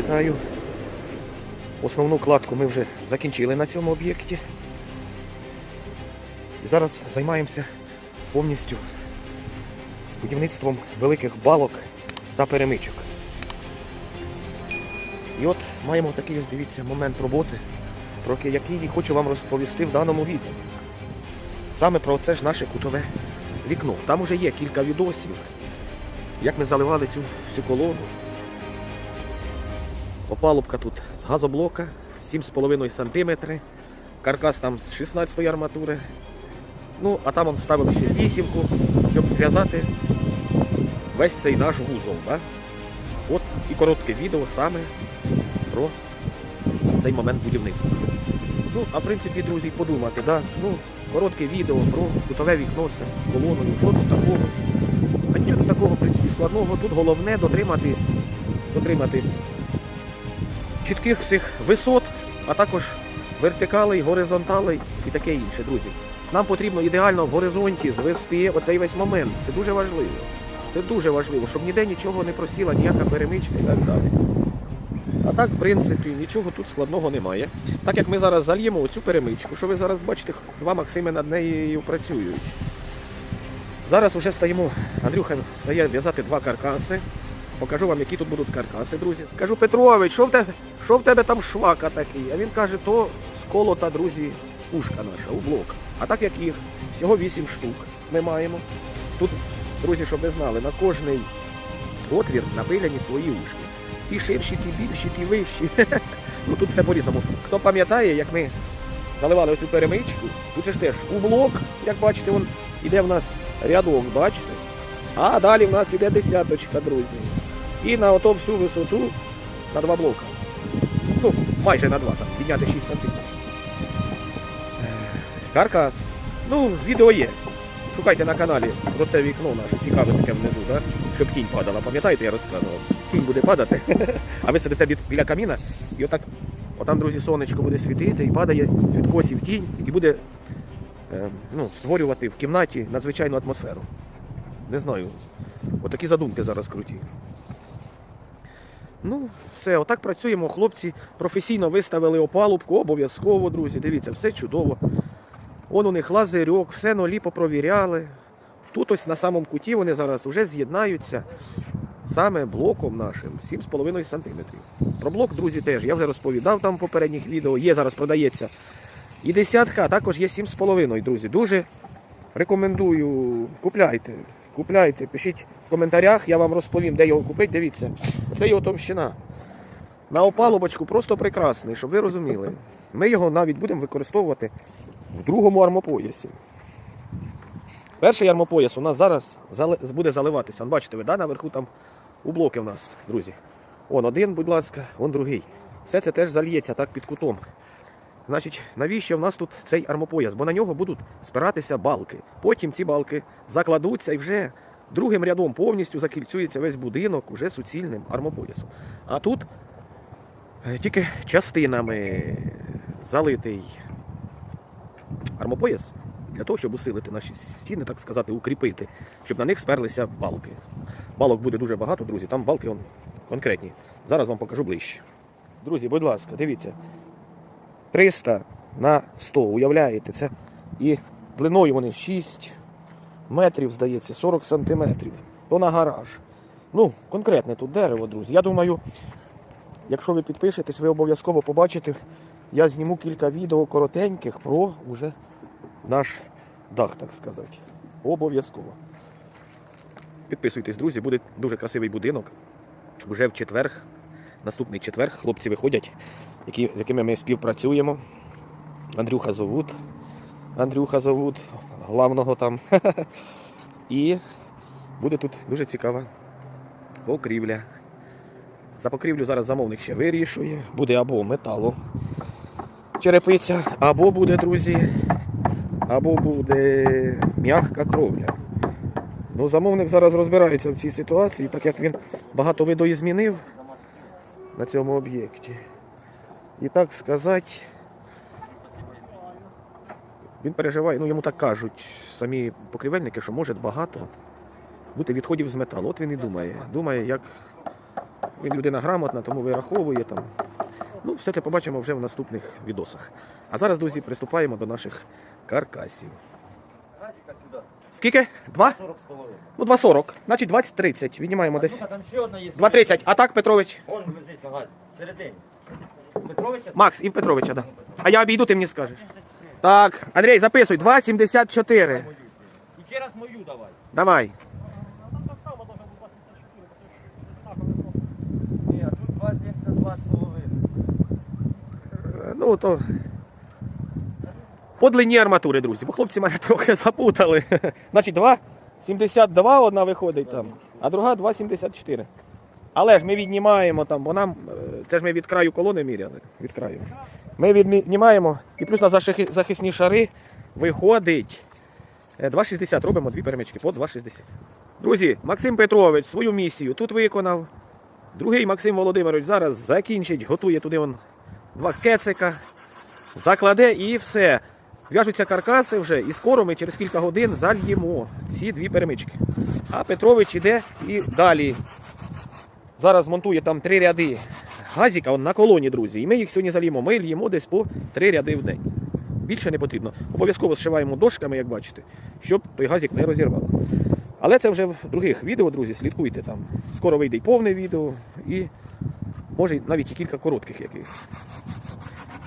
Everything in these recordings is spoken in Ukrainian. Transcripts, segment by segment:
вітаю. Основну кладку ми вже закінчили на цьому об'єкті. І зараз займаємося повністю будівництвом великих балок та перемичок. І от маємо такий ось дивіться момент роботи, про який хочу вам розповісти в даному відео. Саме про це ж наше кутове вікно. Там уже є кілька відосів, як ми заливали цю всю колону. Опалубка тут з газоблока 7,5 см, каркас там з 16 арматури. Ну, а там вставили ще вісімку, щоб зв'язати весь цей наш вузол. Да? От і коротке відео саме про цей момент будівництва. Ну, а в принципі, друзі, подумати, да? ну, коротке відео про кутове вікно це з колоною. Що тут такого? А нічого тут такого, в принципі, складного. Тут головне дотриматись, дотриматись чітких всіх висот, а також вертикалей, горизонталей і таке інше, друзі. Нам потрібно ідеально в горизонті звести оцей весь момент. Це дуже важливо. Це дуже важливо, щоб ніде нічого не просіла, ніяка перемичка і так далі. А так, в принципі, нічого тут складного немає. Так як ми зараз зальємо оцю перемичку, що ви зараз бачите, два Максими над нею працюють. Зараз уже стаємо, Андрюха стає в'язати два каркаси. Покажу вам, які тут будуть каркаси, друзі. Кажу, Петрович, що в тебе, що в тебе там швака такий? А він каже, то сколота, друзі, ушка наша, у блок. А так як їх всього 8 штук ми маємо. Тут, друзі, щоб ви знали, на кожний отвір напиляні свої ушки. Ті ширші, ті більші, ті вищі. ну тут все по-різному. Хто пам'ятає, як ми заливали оцю перемичку, тут же ж теж у блок, як бачите, он іде в нас рядок, бачите? А далі в нас іде десяточка, друзі. І на ото всю висоту на два блока. Ну, майже на два, там, підняти 6 сантиметрів. Е, Каркас. Ну, відео є. Шукайте на каналі про це вікно наше, цікаве таке внизу, да? щоб тінь падала. Пам'ятаєте, я розказував? Тінь буде падати, а ви сидите біля каміна, і отак, отам, друзі, сонечко буде світити, і падає з відкосів тінь, і буде е, ну, створювати в кімнаті надзвичайну атмосферу. Не знаю. Отакі задумки зараз круті. Ну, все, отак працюємо. Хлопці професійно виставили опалубку, обов'язково, друзі. Дивіться, все чудово. Вон у них лазерьок, все нолі попровіряли. Тут ось на самому куті вони зараз вже з'єднаються саме блоком нашим 7,5 см. Про блок, друзі, теж я вже розповідав там в попередніх відео. Є зараз продається і десятка, також є 7,5, друзі. Дуже рекомендую. Купляйте. Купляйте, пишіть в коментарях, я вам розповім, де його купити. Дивіться, це його товщина. На опалубочку просто прекрасний, щоб ви розуміли. Ми його навіть будемо використовувати в другому армопоясі. Перший армопояс у нас зараз буде заливатися. Вон, Бачите, ви да, наверху там у блоки у нас, друзі. Он один, будь ласка, он другий. Все це теж зальється так під кутом. Значить, навіщо в нас тут цей армопояс? Бо на нього будуть спиратися балки. Потім ці балки закладуться і вже другим рядом повністю закільцюється весь будинок уже суцільним армопоясом. А тут е, тільки частинами залитий армопояс для того, щоб усилити наші стіни, так сказати, укріпити, щоб на них сперлися балки. Балок буде дуже багато, друзі, там балки он, конкретні. Зараз вам покажу ближче. Друзі, будь ласка, дивіться. 300 на 100, уявляєте це? І длиною вони 6 метрів, здається, 40 сантиметрів. То на гараж. Ну, конкретне тут дерево, друзі. Я думаю, якщо ви підпишетесь, ви обов'язково побачите. Я зніму кілька відео коротеньких про уже наш дах, так сказати. Обов'язково. Підписуйтесь, друзі, буде дуже красивий будинок. Вже в четвер, наступний четвер, хлопці виходять, які, з якими ми співпрацюємо. Андрюха зовут. Андрюха зовут, главного там. І буде тут дуже цікава покрівля. За покрівлю зараз замовник ще вирішує. Буде або металу черепиця, або буде, друзі, або буде м'яка кровля. Ну, замовник зараз розбирається в цій ситуації, так як він багато видої змінив на цьому об'єкті. І так сказати, він переживає, ну йому так кажуть самі покрівельники, що може багато бути відходів з металу. От він і думає. Думає, як Він людина грамотна, тому вираховує там. Ну, все це побачимо вже в наступних відосах. А зараз, друзі, приступаємо до наших каркасів. Скільки? Два? 40 з половиною. Ну, 2,40. Значить 20-30. Віднімаємо десь. Ну, там ще одна є. 2,30. А так, Петрович? Вон лежить на газі. Середині. Петровича? Макс, і в Петровича, да. А я обійду, ти мені скажеш. Так, Андрій, записуй. 2,74. І ще раз мою давай. Давай. Ні, а тут 2,72 з половиною. Ну, то. По длині арматури, друзі, бо хлопці мене трохи запутали. Значить, 2,72 одна виходить там, а друга 2,74. Але ж ми віднімаємо там, бо нам, е, це ж ми від краю колони міряли. Від краю. Ми віднімаємо, і плюс на захисні шари виходить е, 2,60. Робимо дві перемички по 2,60. Друзі, Максим Петрович свою місію тут виконав. Другий Максим Володимирович зараз закінчить, готує туди он два кецика, закладе і все. В'яжуться каркаси вже, і скоро ми через кілька годин зальємо ці дві перемички. А Петрович іде і далі. Зараз монтує там три ряди газіка на колоні, друзі. І ми їх сьогодні зальємо. Ми льємо десь по три ряди в день. Більше не потрібно. Обов'язково зшиваємо дошками, як бачите, щоб той газік не розірвало. Але це вже в других відео, друзі, слідкуйте там. Скоро вийде і повне відео, і може навіть і кілька коротких якихось.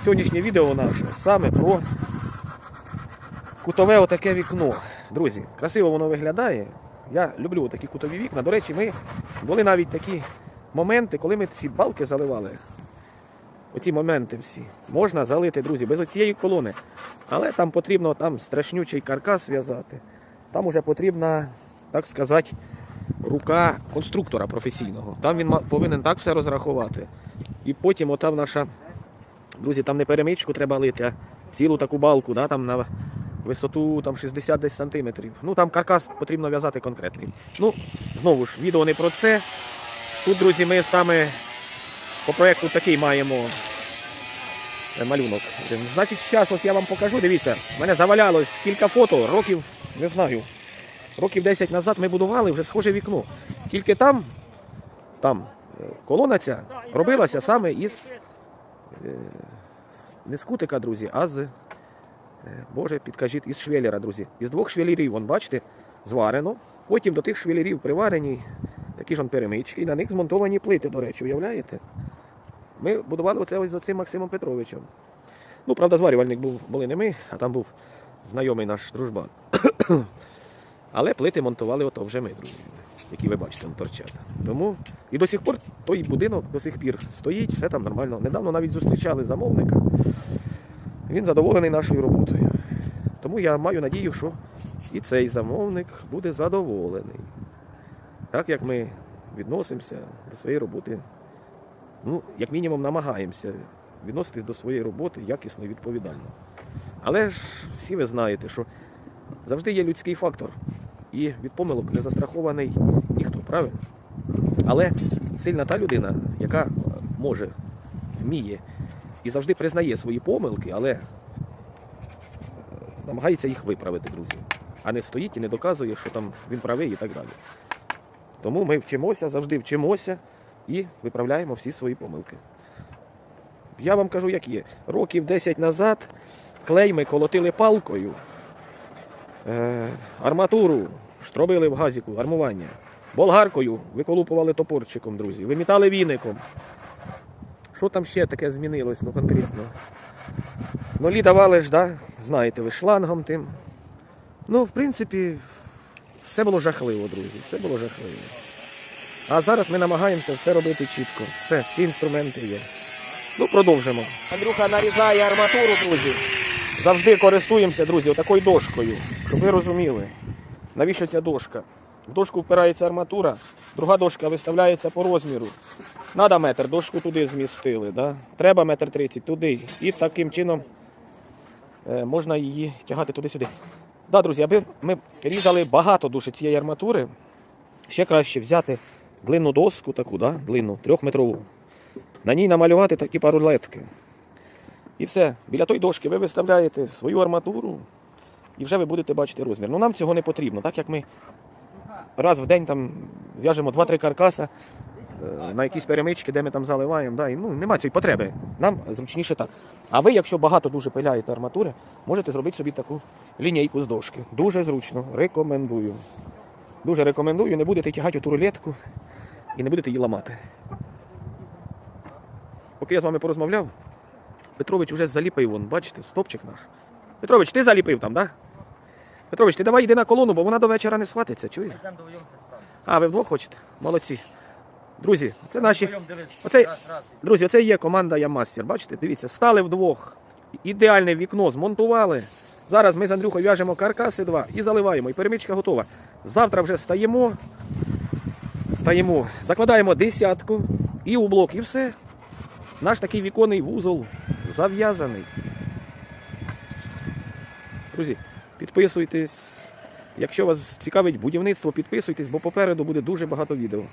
Сьогоднішнє відео наше саме про кутове отаке вікно. Друзі, красиво воно виглядає. Я люблю такі кутові вікна. До речі, ми були навіть такі моменти, коли ми ці балки заливали. Оці моменти всі. Можна залити, друзі, без оцієї колони. Але там потрібно там страшнючий каркас в'язати. Там уже потрібна, так сказати, рука конструктора професійного. Там він повинен так все розрахувати. І потім отам наша, друзі, там не перемичку треба лити, а цілу таку балку, да, там на висоту там 60 десь сантиметрів. Ну там каркас потрібно в'язати конкретний. Ну, знову ж, відео не про це. Тут, друзі, ми саме по проєкту такий маємо е, малюнок. Значить, зараз ось я вам покажу, дивіться, в мене завалялось кілька фото, років, не знаю, років 10 назад ми будували вже схоже вікно. Тільки там, там е, колона ця робилася саме із е, не з кутика, друзі, а з, Боже, підкажіть, із швелера, друзі. Із двох швелерів, вон, бачите, зварено. Потім до тих швелерів приварені такі ж перемички, і на них змонтовані плити, до речі, уявляєте? Ми будували оце ось з оцим Максимом Петровичем. Ну, правда, зварювальник був, були не ми, а там був знайомий наш дружбан. Але плити монтували ото вже ми, друзі, які ви бачите, там торчать. Тому і до сих пор той будинок до сих пір стоїть, все там нормально. Недавно навіть зустрічали замовника. Він задоволений нашою роботою. Тому я маю надію, що і цей замовник буде задоволений. Так як ми відносимося до своєї роботи, ну, як мінімум, намагаємося відноситись до своєї роботи якісно і відповідально. Але ж всі ви знаєте, що завжди є людський фактор, і від помилок не застрахований ніхто, правильно? Але сильна та людина, яка може, вміє і завжди признає свої помилки, але е, намагається їх виправити, друзі. А не стоїть і не доказує, що там він правий і так далі. Тому ми вчимося, завжди вчимося і виправляємо всі свої помилки. Я вам кажу, як є. Років 10 назад клей ми колотили палкою, е, арматуру штробили в газіку, армування. Болгаркою виколупували топорчиком, друзі, вимітали віником. Що там ще таке змінилось, ну конкретно? Нолі давали ж, да? знаєте, ви шлангом тим. Ну, в принципі, все було жахливо, друзі, все було жахливо. А зараз ми намагаємося все робити чітко. Все, всі інструменти є. Ну, продовжимо. Андрюха нарізає арматуру, друзі. Завжди користуємося, друзі, отакою дошкою, щоб ви розуміли. Навіщо ця дошка? В дошку впирається арматура, друга дошка виставляється по розміру. Надо метр, дошку туди змістили. Да? Треба метр тридцять туди. І таким чином е, можна її тягати туди-сюди. Да, друзі, аби ми різали багато дуже цієї арматури, ще краще взяти длинну доску, таку, да? длинну, трьохметрову. На ній намалювати такі парулетки. І все. Біля тої дошки ви виставляєте свою арматуру і вже ви будете бачити розмір. Ну нам цього не потрібно, так як ми раз в день там в'яжемо 2-3 каркаса, е, на якісь перемички, де ми там заливаємо. Да, і, ну, нема цієї потреби. Нам зручніше так. А ви, якщо багато дуже пиляєте арматури, можете зробити собі таку лінійку з дошки. Дуже зручно. Рекомендую. Дуже рекомендую, не будете тягати оту рулетку і не будете її ламати. Поки я з вами порозмовляв, Петрович вже заліпив вон, бачите, стопчик наш. Петрович, ти заліпив там, так? Да? Петрович, ти давай йди на колону, бо вона до вечора не схватиться, чуєш? А, ви вдвох хочете? Молодці. Друзі, це наші. Раз. Друзі, це є команда Ямастер. Бачите, дивіться, стали вдвох. Ідеальне вікно змонтували. Зараз ми з Андрюхою в'яжемо каркаси два і заливаємо. І перемичка готова. Завтра вже стаємо. Стаємо, закладаємо десятку і у блок, і все. Наш такий віконний вузол зав'язаний. Друзі, підписуйтесь. Якщо вас цікавить будівництво, підписуйтесь, бо попереду буде дуже багато відео.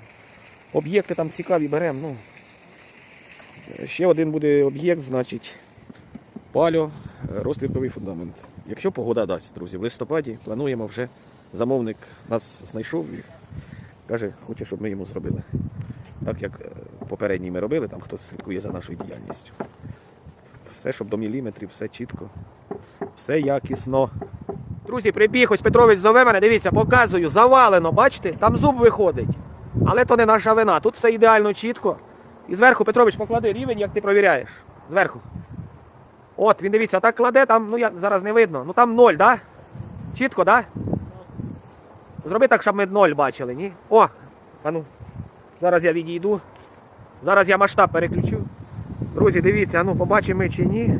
Об'єкти там цікаві беремо. Ну, Ще один буде об'єкт, значить, пальо, е, фундамент. Якщо погода дасть, друзі, в листопаді плануємо вже замовник нас знайшов і каже, хоче, щоб ми йому зробили. Так як е, попередній ми робили, там хтось слідкує за нашою діяльністю. Все, щоб до міліметрів, все чітко, все якісно. Друзі, прибіг, ось Петрович зове мене, дивіться, показую, завалено, бачите, там зуб виходить. Але то не наша вина. Тут все ідеально чітко. І зверху, Петрович, поклади рівень, як ти провіряєш. Зверху. От, він дивіться, так кладе, там, ну я зараз не видно. Ну там ноль, да? Чітко, да? Зроби так, щоб ми ноль бачили, ні? О! А ну. Зараз я відійду. Зараз я масштаб переключу. Друзі, дивіться, ну побачимо ми чи ні.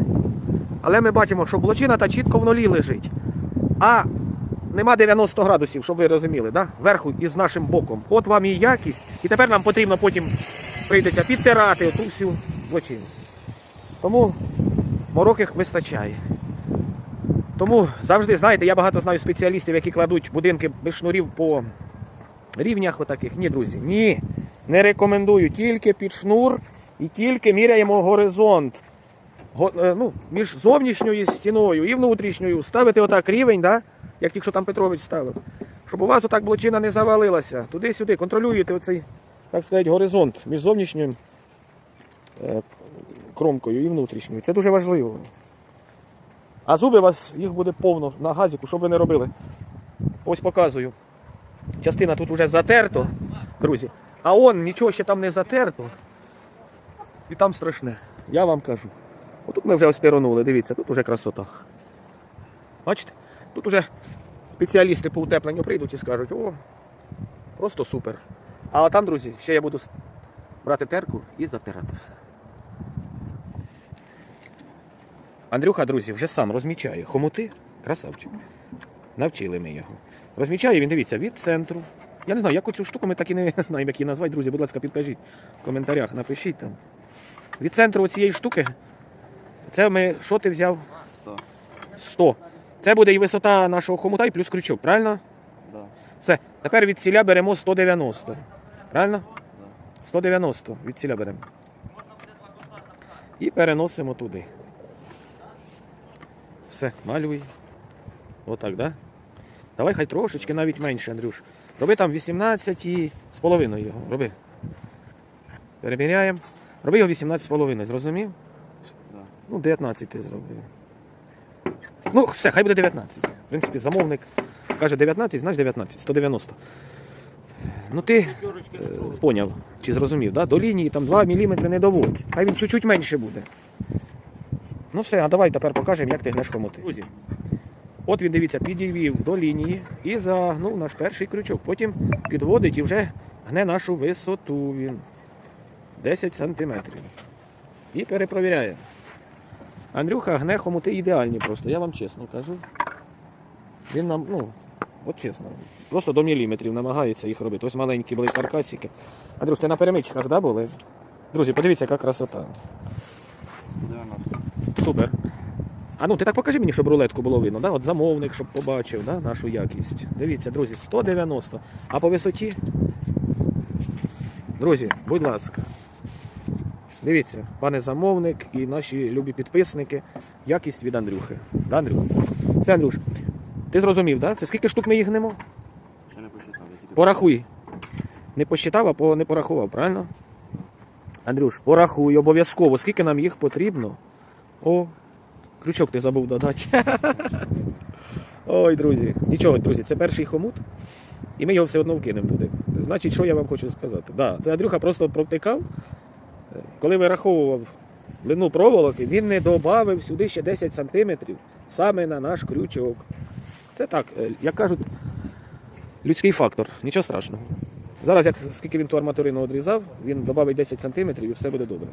Але ми бачимо, що блочина та чітко в нулі лежить. А нема 90 градусів, щоб ви розуміли, да? Верху із нашим боком. От вам і якість. І тепер нам потрібно потім прийдеться підтирати ту всю блочину. Тому мороких вистачає. Тому завжди, знаєте, я багато знаю спеціалістів, які кладуть будинки без шнурів по рівнях отаких. Ні, друзі, ні. Не рекомендую. Тільки під шнур і тільки міряємо горизонт. Е, ну, між зовнішньою стіною і внутрішньою ставити отак рівень, да? як тільки що там Петрович ставив. Щоб у вас отак блочина не завалилася. Туди-сюди контролюєте оцей, так сказати, горизонт між зовнішньою е, кромкою і внутрішньою. Це дуже важливо. А зуби у вас їх буде повно на газіку, що б ви не робили. Ось показую. Частина тут уже затерто, друзі. А он нічого ще там не затерто. І там страшне. Я вам кажу. Отут ми вже остиронули, дивіться, тут уже красота. Бачите? Тут уже спеціалісти по утепленню прийдуть і скажуть, о, просто супер. А там, друзі, ще я буду брати терку і затирати все. Андрюха, друзі, вже сам розмічає хомути. Красавчик. Навчили ми його. Розмічає він, дивіться, від центру. Я не знаю, як оцю штуку ми так і не знаємо, як її назвати. Друзі, будь ласка, підкажіть в коментарях, напишіть там. Від центру цієї штуки. Це ми, що ти взяв? 100. 100. Це буде і висота нашого хомута, і плюс крючок, правильно? Да. Все. Тепер від ціля беремо 190. Правильно? 190 від ціля беремо. І переносимо туди. Все, малюй. Отак, да? Давай хай трошечки навіть менше, Андрюш. Роби там 18 і з половиною його. Роби. Переміряємо. Роби його 18 з половиною, зрозумів? Ну, 19 ти зробив. Ну, все, хай буде 19. В принципі, замовник каже 19, знаєш 19, 190. Ну ти е, поняв, чи зрозумів, да? до лінії там 2 мм не доводь. Хай він чуть-чуть менше буде. Ну все, а давай тепер покажемо, як ти гнеш хомути. Друзі, от він дивіться, підівів до лінії і загнув наш перший крючок. Потім підводить і вже гне нашу висоту він. 10 сантиметрів. І перепровіряє. Андрюха гне хомути ідеальні просто, я вам чесно кажу. Він нам, ну, от чесно, просто до міліметрів намагається їх робити. Ось маленькі були каркасики. Андрюш, це на перемичках, да, були? Друзі, подивіться, яка красота. 90. Супер. А ну ти так покажи мені, щоб рулетку було видно, да? От замовник, щоб побачив да? нашу якість. Дивіться, друзі, 190. А по висоті. Друзі, будь ласка. Дивіться, пане замовник і наші любі підписники. Якість від Андрюхи. Да, Андрюха? Це Андрюш. Ти зрозумів, да? Це скільки штук ми їх гнемо? Ще не посчитав, Порахуй. Не посчитав, а по- не порахував, правильно? Андрюш, порахуй обов'язково, скільки нам їх потрібно. О, крючок ти забув додати. Ой, друзі. Нічого, друзі, це перший хомут. І ми його все одно вкинемо туди. Значить, що я вам хочу сказати? Да, це Андрюха просто провтикав. Коли вираховував длину проволоки, він не додав сюди ще 10 сантиметрів саме на наш крючок. Це так, е, як кажуть, людський фактор, нічого страшного. Зараз, як скільки він ту арматурину одрізав, він додав 10 сантиметрів і все буде добре.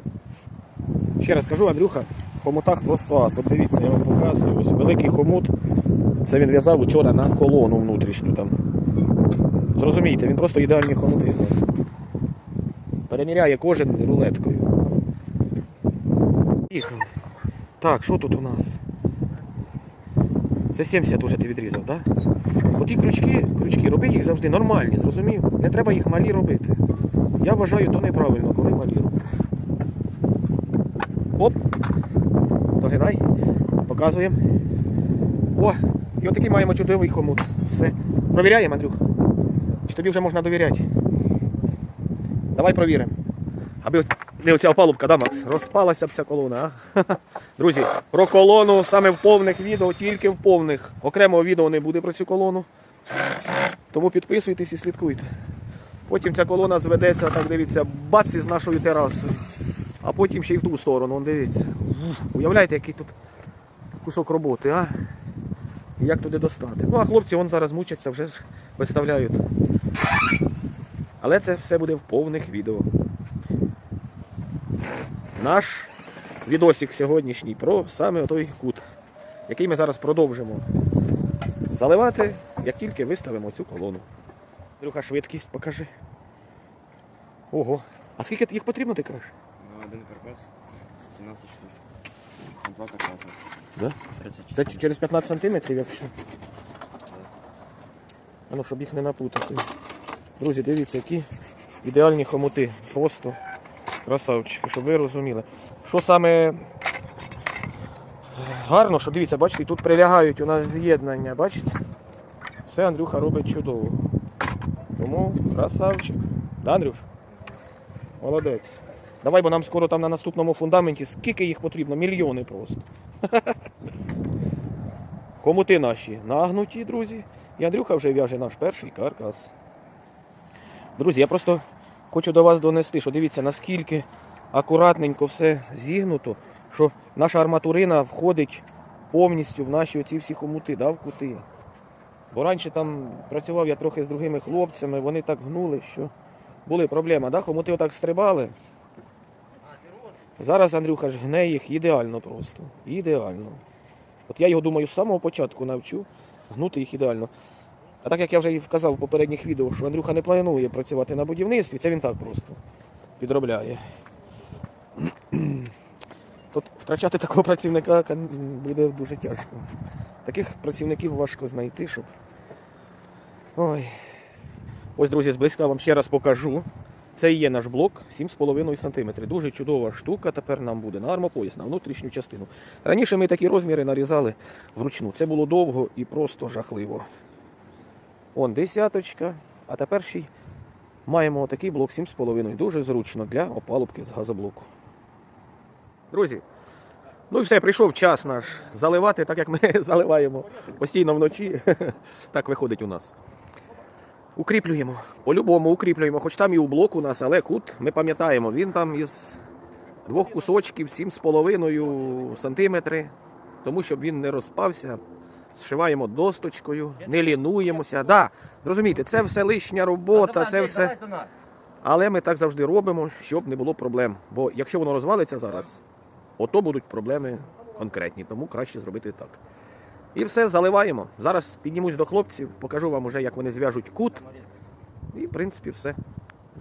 Ще раз кажу, Андрюха, в хомутах просто ас. От дивіться, я вам показую. Ось великий хомут. Це він в'язав учора на колону внутрішню там. Зрозумієте, він просто ідеальні хомути. Переміряє кожен рулеткою. Їхали. Так, що тут у нас? Це 70 уже ти відрізав, так? Оті крючки, крючки, роби їх завжди нормальні, зрозумів? Не треба їх малі робити. Я вважаю, то неправильно, коли малі. Оп! Догинай. Показуємо. О, і отакий маємо чудовий хомут. Все. Провіряємо, Андрюх. Чи тобі вже можна довіряти? Давай провіримо. Аби не оця опалубка, да, Макс? Розпалася б ця колона, а? Друзі, про колону саме в повних відео, тільки в повних. Окремого відео не буде про цю колону. Тому підписуйтесь і слідкуйте. Потім ця колона зведеться, так дивіться, бац із нашою терасою. А потім ще й в ту сторону, он дивіться. Уявляєте, який тут кусок роботи, а? І як туди достати. Ну а хлопці вон зараз мучаться, вже виставляють. Але це все буде в повних відео. Наш відосик сьогоднішній про саме той кут, який ми зараз продовжимо заливати, як тільки виставимо цю колону. Друга швидкість покажи. Ого. А скільки їх потрібно, ти кажеш? На один каркас 17 штук. На два каркаса. Да? 34. Це через 15 сантиметрів, якщо. А ну, щоб їх не напутати. Друзі, дивіться, які ідеальні хомути. Просто красавчики, щоб ви розуміли. Що саме гарно, що дивіться, бачите, тут прилягають у нас з'єднання, бачите? Все Андрюха робить чудово. Тому красавчик. Да, Андрюш? Молодець. Давай, бо нам скоро там на наступному фундаменті скільки їх потрібно? Мільйони просто. Хомути наші нагнуті, друзі. І Андрюха вже в'яже наш перший каркас. Друзі, я просто хочу до вас донести, що дивіться, наскільки акуратненько все зігнуто, що наша арматурина входить повністю в наші оці всі хомути, да, в кути. Бо раніше там працював я трохи з другими хлопцями, вони так гнули, що були проблеми. Да? Хомути отак стрибали. Зараз Андрюха ж гне їх ідеально просто. Ідеально. От я його думаю з самого початку навчу гнути їх ідеально. А так як я вже і вказав в попередніх відео, що Андрюха не планує працювати на будівництві, це він так просто підробляє. Тут втрачати такого працівника буде дуже тяжко. Таких працівників важко знайти, щоб. Ой. Ось, друзі, зблизька вам ще раз покажу. Це і є наш блок 7,5 см. Дуже чудова штука тепер нам буде на армопояс, на внутрішню частину. Раніше ми такі розміри нарізали вручну. Це було довго і просто жахливо. Он десяточка, а тепер ще маємо такий блок 7,5. Дуже зручно для опалубки з газоблоку. Друзі, ну і все, прийшов час наш заливати, так як ми заливаємо постійно вночі. Так виходить у нас. Укріплюємо. По-любому укріплюємо. Хоч там і у блок у нас, але кут, ми пам'ятаємо, він там із двох кусочків 7,5 сантиметри. Тому щоб він не розпався, зшиваємо досточкою, не лінуємося. Да, зрозумієте, це все лишня робота, це все. Але ми так завжди робимо, щоб не було проблем. Бо якщо воно розвалиться зараз, ото будуть проблеми конкретні, тому краще зробити так. І все, заливаємо. Зараз піднімусь до хлопців, покажу вам уже, як вони зв'яжуть кут. І, в принципі, все.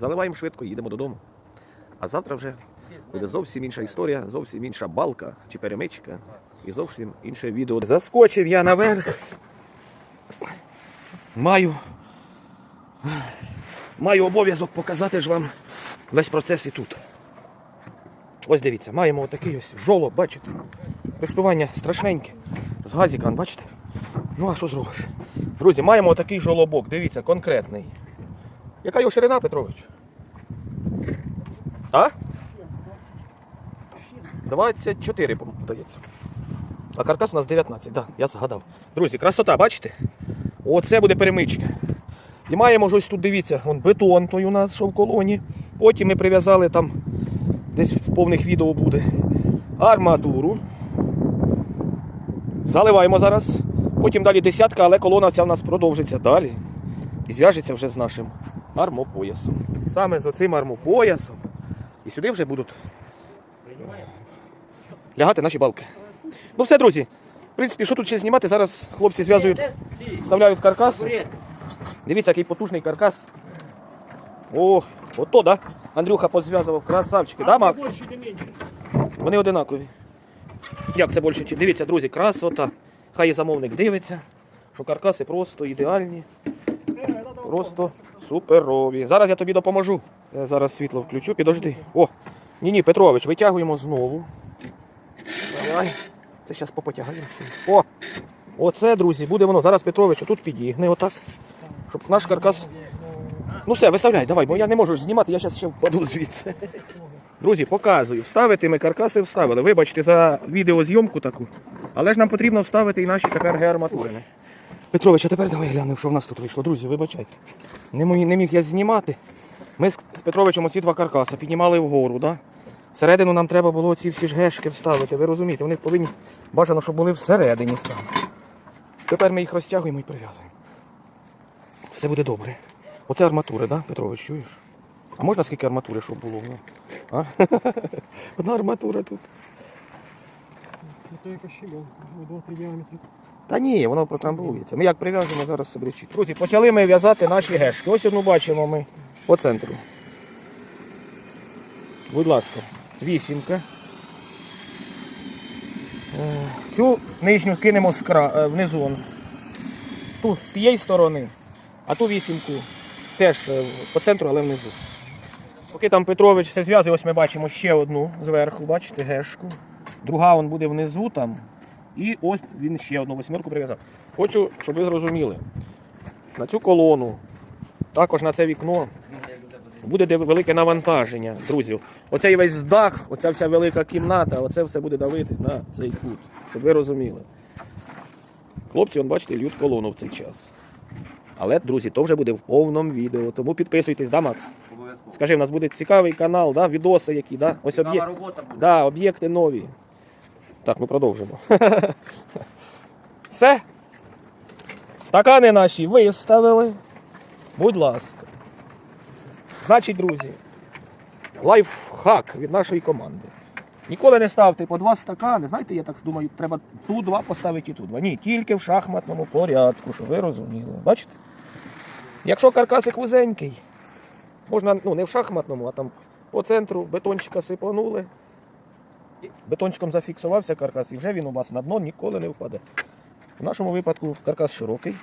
Заливаємо швидко, їдемо додому. А завтра вже буде зовсім інша історія, зовсім інша балка чи перемичка і зовсім інше відео. Заскочив я наверх. Маю. Маю обов'язок показати ж вам весь процес і тут. Ось дивіться, маємо отакий ось жолоб, бачите? Рештування страшненьке. З газікан, бачите? Ну а що зробиш? Друзі, маємо отакий жолобок, дивіться, конкретний. Яка його ширина, Петрович? А? 24, здається. А каркас у нас 19, так, да, я згадав. Друзі, красота, бачите? Оце буде перемичка. І маємо ось тут, дивіться, вон бетон той у нас, що в колоні. Потім ми прив'язали там, десь в повних відео буде, арматуру. Заливаємо зараз. Потім далі десятка, але колона ця в нас продовжиться далі. І зв'яжеться вже з нашим армопоясом. Саме з оцим армопоясом. І сюди вже будуть лягати наші балки. Ну все, друзі. В принципі, що тут ще знімати? Зараз хлопці зв'язують, вставляють каркас. Дивіться, який потужний каркас. О, ото, да? Андрюха позв'язував красавчики, да, Макс? Вони одинакові. Як це більше? Дивіться, друзі, красота. Хай і замовник дивиться, що каркаси просто ідеальні. Просто суперові. Зараз я тобі допоможу. Я зараз світло включу, підожди. О, ні-ні, Петрович, витягуємо знову. Давай. Це зараз попотягаємо. О! Оце, друзі, буде воно. Зараз Петрович тут підігне отак. Щоб наш каркас. Ну все, виставляй, давай, бо я не можу знімати, я зараз ще впаду звідси. Друзі, показую. Вставити ми каркаси вставили. Вибачте за відеозйомку таку. Але ж нам потрібно вставити і наші тепер геарматури. Петрович, а тепер давай глянемо, що в нас тут вийшло. Друзі, вибачайте. Не міг, я знімати. Ми з Петровичем оці два каркаса піднімали вгору, да? Всередину нам треба було ці всі ж гешки вставити. Ви розумієте, вони повинні бажано, щоб були всередині саме. Тепер ми їх розтягуємо і прив'язуємо. Все буде добре. Оце арматура, да, Петрович, чуєш? А можна скільки арматури, щоб було? Ну? А? Одна арматура тут. Это яка щебел, 2-3 діаметри. Та ні, воно протрамбується. Ми як прив'яжемо, зараз себе чітко. Друзі, почали ми в'язати наші гешки. Ось одну бачимо ми по центру. Будь ласка, вісімка. Е, Цю нижню кинемо е, внизу. он. Тут з тієї сторони, а ту вісімку теж е, по центру, але внизу. Поки там Петрович все зв'язує, ось ми бачимо ще одну зверху, бачите, гешку. Друга он буде внизу там. І ось він ще одну восьмерку прив'язав. Хочу, щоб ви зрозуміли. На цю колону, також на це вікно буде велике навантаження, друзі. Оцей весь дах, оця вся велика кімната, оце все буде давити на цей кут, щоб ви розуміли. Хлопці, он, бачите, льють колону в цей час. Але, друзі, то вже буде в повному відео. Тому підписуйтесь, да, Макс? Обов'язково. Скажи, в нас буде цікавий канал, да? відоси які, да? Ось Цікава робота буде. Да, об'єкти нові. Так, ми продовжимо. Все. Стакани наші виставили. Будь ласка. Значить, друзі, лайфхак від нашої команди. Ніколи не ставте по два стакани. Знаєте, я так думаю, треба тут два поставити і тут два. Ні, тільки в шахматному порядку, щоб ви розуміли. Бачите? Якщо каркасик вузенький, можна ну, не в шахматному, а там по центру бетончика сипанули. Бетончиком зафіксувався каркас і вже він у вас на дно ніколи не впаде. В нашому випадку каркас широкий,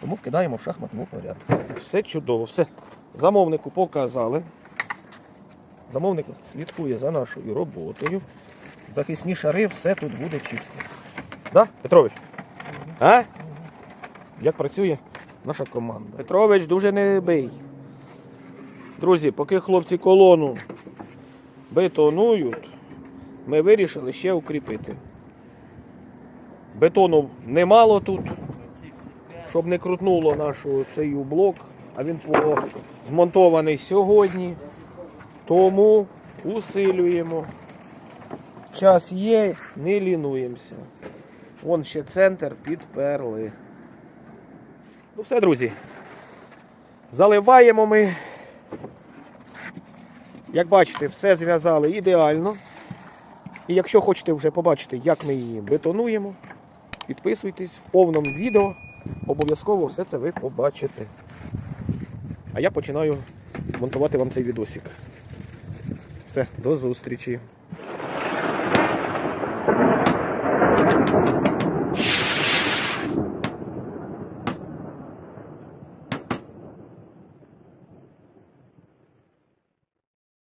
тому вкидаємо в шахматному порядку. Все чудово, все. Замовнику показали. Замовник слідкує за нашою роботою. Захисні шари, все тут буде чітко. Да, Петрович? А? Як працює наша команда? Петрович, дуже не бий. Друзі, поки хлопці колону бетонують, ми вирішили ще укріпити. Бетону немало тут, щоб не крутнуло нашу цей блок, а він змонтований сьогодні. Тому усилюємо. Час є, не лінуємося. Вон ще центр підперли. Ну все, друзі. Заливаємо ми. Як бачите, все зв'язали ідеально. І якщо хочете вже побачити, як ми її бетонуємо, підписуйтесь в повному відео. Обов'язково все це ви побачите. А я починаю монтувати вам цей відосик. Все, до зустрічі.